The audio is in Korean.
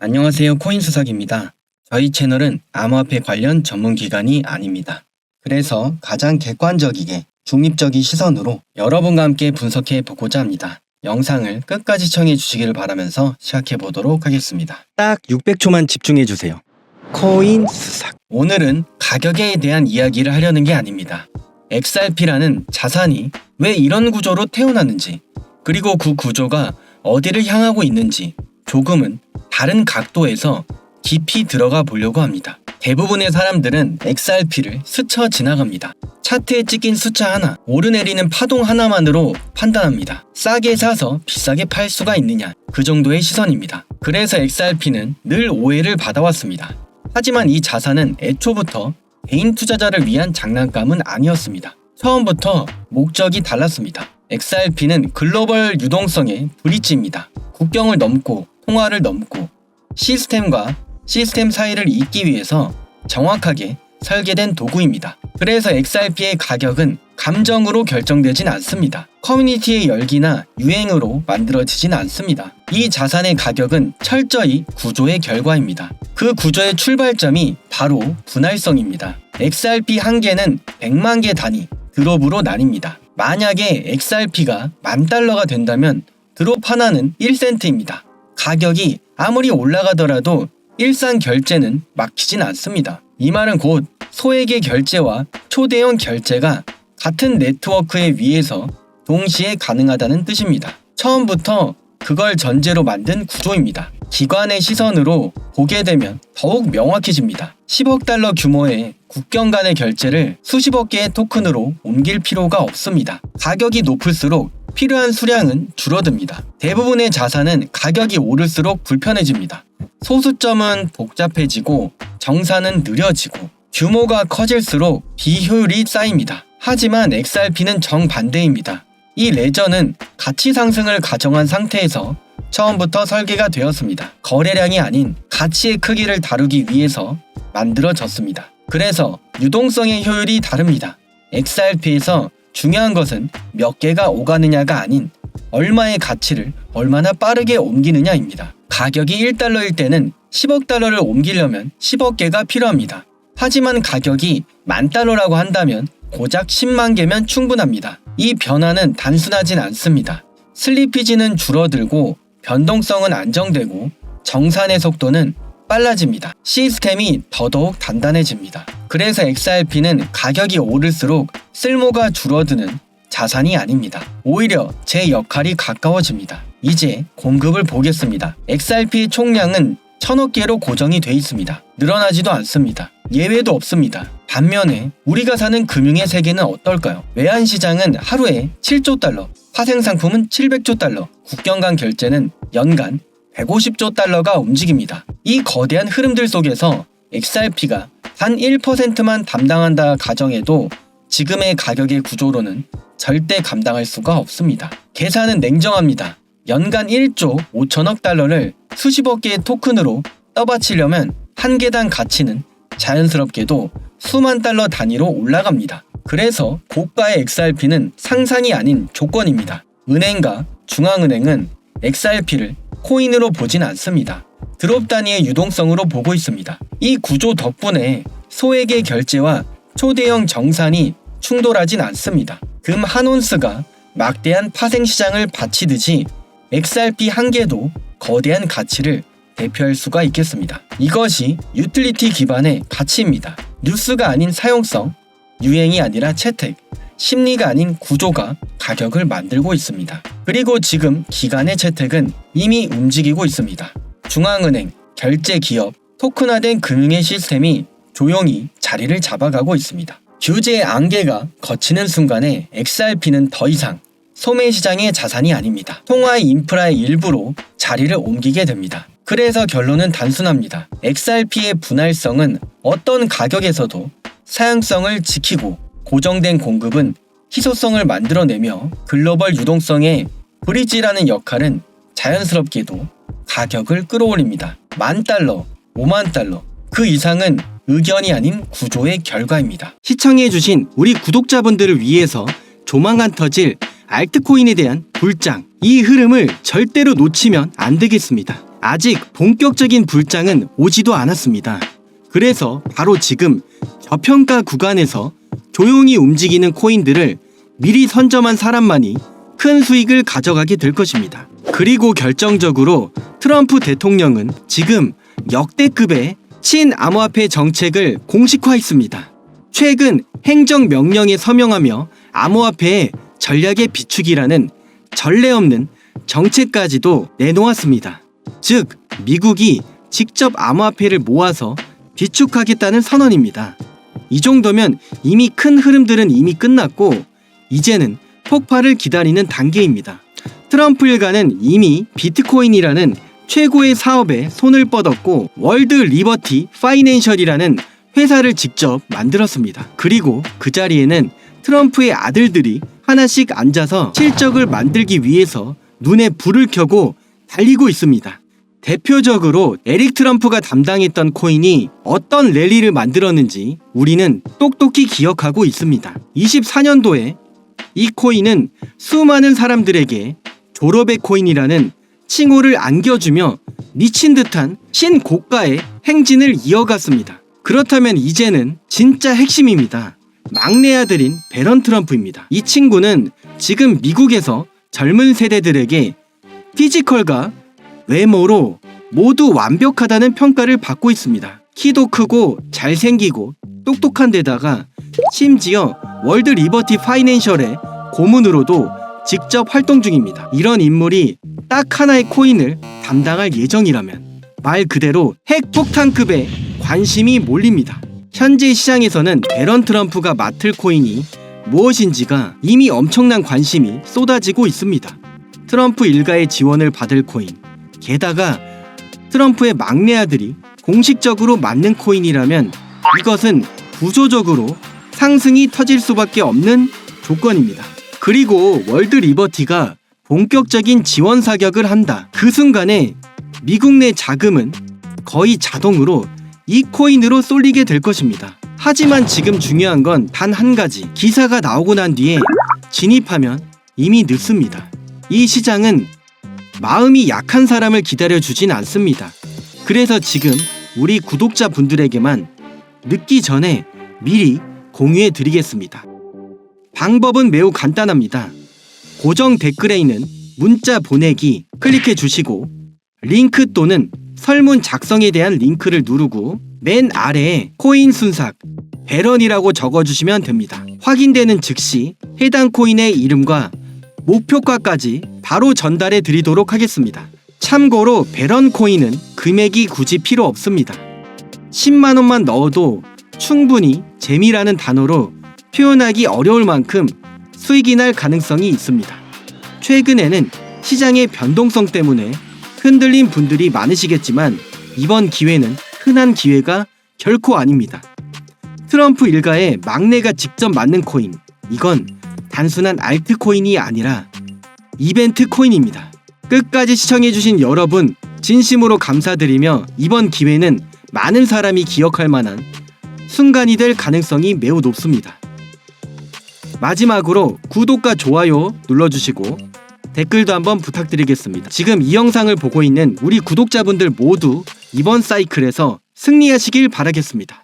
안녕하세요. 코인 수석입니다. 저희 채널은 암호화폐 관련 전문 기관이 아닙니다. 그래서 가장 객관적이게 중립적인 시선으로 여러분과 함께 분석해 보고자 합니다. 영상을 끝까지 시청해 주시기를 바라면서 시작해 보도록 하겠습니다. 딱 600초만 집중해 주세요. 코인 수삭. 오늘은 가격에 대한 이야기를 하려는 게 아닙니다. XRP라는 자산이 왜 이런 구조로 태어났는지, 그리고 그 구조가 어디를 향하고 있는지 조금은 다른 각도에서 깊이 들어가 보려고 합니다. 대부분의 사람들은 XRP를 스쳐 지나갑니다. 차트에 찍힌 숫자 하나, 오르내리는 파동 하나만으로 판단합니다. 싸게 사서 비싸게 팔 수가 있느냐, 그 정도의 시선입니다. 그래서 XRP는 늘 오해를 받아왔습니다. 하지만 이 자산은 애초부터 개인 투자자를 위한 장난감은 아니었습니다. 처음부터 목적이 달랐습니다. XRP는 글로벌 유동성의 브릿지입니다. 국경을 넘고 통화를 넘고 시스템과 시스템 사이를 잇기 위해서 정확하게 설계된 도구입니다. 그래서 XRP의 가격은 감정으로 결정되진 않습니다. 커뮤니티의 열기나 유행으로 만들어지진 않습니다. 이 자산의 가격은 철저히 구조의 결과입니다. 그 구조의 출발점이 바로 분할성입니다. XRP 한 개는 100만 개 단위 드롭으로 나뉩니다. 만약에 XRP가 만 달러가 된다면 드롭 하나는 1센트입니다. 가격이 아무리 올라가더라도 일상 결제는 막히진 않습니다. 이 말은 곧 소액의 결제와 초대형 결제가 같은 네트워크에 위에서 동시에 가능하다는 뜻입니다. 처음부터 그걸 전제로 만든 구조입니다. 기관의 시선으로 보게 되면 더욱 명확해집니다. 10억 달러 규모의 국경 간의 결제를 수십억 개의 토큰으로 옮길 필요가 없습니다. 가격이 높을수록 필요한 수량은 줄어듭니다. 대부분의 자산은 가격이 오를수록 불편해집니다. 소수점은 복잡해지고 정산은 느려지고 규모가 커질수록 비효율이 쌓입니다. 하지만 XRP는 정반대입니다. 이 레저는 가치 상승을 가정한 상태에서 처음부터 설계가 되었습니다. 거래량이 아닌 가치의 크기를 다루기 위해서 만들어졌습니다. 그래서 유동성의 효율이 다릅니다. XRP에서 중요한 것은 몇 개가 오가느냐가 아닌 얼마의 가치를 얼마나 빠르게 옮기느냐입니다. 가격이 1달러일 때는 10억 달러를 옮기려면 10억 개가 필요합니다. 하지만 가격이 만 달러라고 한다면 고작 10만 개면 충분합니다. 이 변화는 단순하진 않습니다. 슬리피지는 줄어들고 변동성은 안정되고 정산의 속도는 빨라집니다. 시스템이 더더욱 단단해집니다. 그래서 XRP는 가격이 오를수록 쓸모가 줄어드는 자산이 아닙니다. 오히려 제 역할이 가까워집니다. 이제 공급을 보겠습니다. XRP의 총량은 천억 개로 고정이 돼 있습니다. 늘어나지도 않습니다. 예외도 없습니다. 반면에 우리가 사는 금융의 세계는 어떨까요? 외환 시장은 하루에 7조 달러, 파생 상품은 700조 달러, 국경 간 결제는 연간 150조 달러가 움직입니다. 이 거대한 흐름들 속에서 XRP가 단 1%만 담당한다 가정해도 지금의 가격의 구조로는 절대 감당할 수가 없습니다. 계산은 냉정합니다. 연간 1조 5천억 달러를 수십억 개의 토큰으로 떠받치려면 한 개당 가치는 자연스럽게도 수만 달러 단위로 올라갑니다. 그래서 고가의 XRP는 상상이 아닌 조건입니다. 은행과 중앙은행은 XRP를 코인으로 보진 않습니다. 드롭 단위의 유동성으로 보고 있습니다. 이 구조 덕분에 소액의 결제와 초대형 정산이 충돌하진 않습니다. 금 한 온스가 막대한 파생 시장을 바치듯이 XRP 한 개도 거대한 가치를 대표할 수가 있겠습니다. 이것이 유틸리티 기반의 가치입니다. 뉴스가 아닌 사용성, 유행이 아니라 채택, 심리가 아닌 구조가 가격을 만들고 있습니다. 그리고 지금 기간의 채택은 이미 움직이고 있습니다. 중앙은행, 결제 기업, 토큰화된 금융의 시스템이 조용히 자리를 잡아가고 있습니다. 규제의 안개가 거치는 순간에 XRP는 더 이상 소매 시장의 자산이 아닙니다. 통화의 인프라의 일부로 자리를 옮기게 됩니다. 그래서 결론은 단순합니다. XRP의 분할성은 어떤 가격에서도 사양성을 지키고 고정된 공급은 희소성을 만들어내며 글로벌 유동성의 브리지라는 역할은 자연스럽게도 가격을 끌어올립니다. 만 달러, 5만 달러, 그 이상은 의견이 아닌 구조의 결과입니다. 시청해주신 우리 구독자분들을 위해서 조만간 터질 알트코인에 대한 불장, 이 흐름을 절대로 놓치면 안 되겠습니다. 아직 본격적인 불장은 오지도 않았습니다. 그래서 바로 지금 저평가 구간에서 조용히 움직이는 코인들을 미리 선점한 사람만이 큰 수익을 가져가게 될 것입니다. 그리고 결정적으로 트럼프 대통령은 지금 역대급의 친암호화폐 정책을 공식화했습니다. 최근 행정명령에 서명하며 암호화폐의 전략의 비축이라는 전례 없는 정책까지도 내놓았습니다. 즉, 미국이 직접 암호화폐를 모아서 비축하겠다는 선언입니다. 이 정도면 이미 큰 흐름들은 이미 끝났고 이제는 폭발을 기다리는 단계입니다. 트럼프 일가는 이미 비트코인이라는 최고의 사업에 손을 뻗었고 월드 리버티 파이낸셜이라는 회사를 직접 만들었습니다. 그리고 그 자리에는 트럼프의 아들들이 하나씩 앉아서 실적을 만들기 위해서 눈에 불을 켜고 달리고 있습니다. 대표적으로 에릭 트럼프가 담당했던 코인이 어떤 랠리를 만들었는지 우리는 똑똑히 기억하고 있습니다. 24년도에 이 코인은 수많은 사람들에게 졸업의 코인이라는 칭호를 안겨주며 미친 듯한 신고가의 행진을 이어갔습니다. 그렇다면 이제는 진짜 핵심입니다. 막내 아들인 베런 트럼프입니다. 이 친구는 지금 미국에서 젊은 세대들에게 피지컬과 외모로 모두 완벽하다는 평가를 받고 있습니다. 키도 크고 잘생기고 똑똑한 데다가 심지어 월드 리버티 파이낸셜의 고문으로도 직접 활동 중입니다. 이런 인물이 딱 하나의 코인을 담당할 예정이라면 말 그대로 핵폭탄급의 관심이 몰립니다. 현재 시장에서는 베런 트럼프가 맡을 코인이 무엇인지가 이미 엄청난 관심이 쏟아지고 있습니다. 트럼프 일가의 지원을 받을 코인, 게다가 트럼프의 막내 아들이 공식적으로 맞는 코인이라면 이것은 구조적으로 상승이 터질 수밖에 없는 조건입니다. 그리고 월드 리버티가 본격적인 지원 사격을 한다. 그 순간에 미국 내 자금은 거의 자동으로 이 코인으로 쏠리게 될 것입니다. 하지만 지금 중요한 건 단 한 가지. 기사가 나오고 난 뒤에 진입하면 이미 늦습니다. 이 시장은 마음이 약한 사람을 기다려주진 않습니다. 그래서 지금 우리 구독자분들에게만 늦기 전에 미리 공유해 드리겠습니다. 방법은 매우 간단합니다. 고정 댓글에 있는 문자 보내기 클릭해 주시고 링크 또는 설문 작성에 대한 링크를 누르고 맨 아래에 코인 순삭 배런이라고 적어주시면 됩니다. 확인되는 즉시 해당 코인의 이름과 목표가까지 바로 전달해 드리도록 하겠습니다. 참고로 배런 코인은 금액이 굳이 필요 없습니다. 10만 원만 넣어도 충분히 재미라는 단어로 표현하기 어려울 만큼 수익이 날 가능성이 있습니다. 최근에는 시장의 변동성 때문에 흔들린 분들이 많으시겠지만 이번 기회는 흔한 기회가 결코 아닙니다. 트럼프 일가의 막내가 직접 맞는 코인. 이건 단순한 알트코인이 아니라 이벤트 코인입니다. 끝까지 시청해주신 여러분, 진심으로 감사드리며 이번 기회는 많은 사람이 기억할 만한 순간이 될 가능성이 매우 높습니다. 마지막으로 구독과 좋아요 눌러주시고 댓글도 한번 부탁드리겠습니다. 지금 이 영상을 보고 있는 우리 구독자분들 모두 이번 사이클에서 승리하시길 바라겠습니다.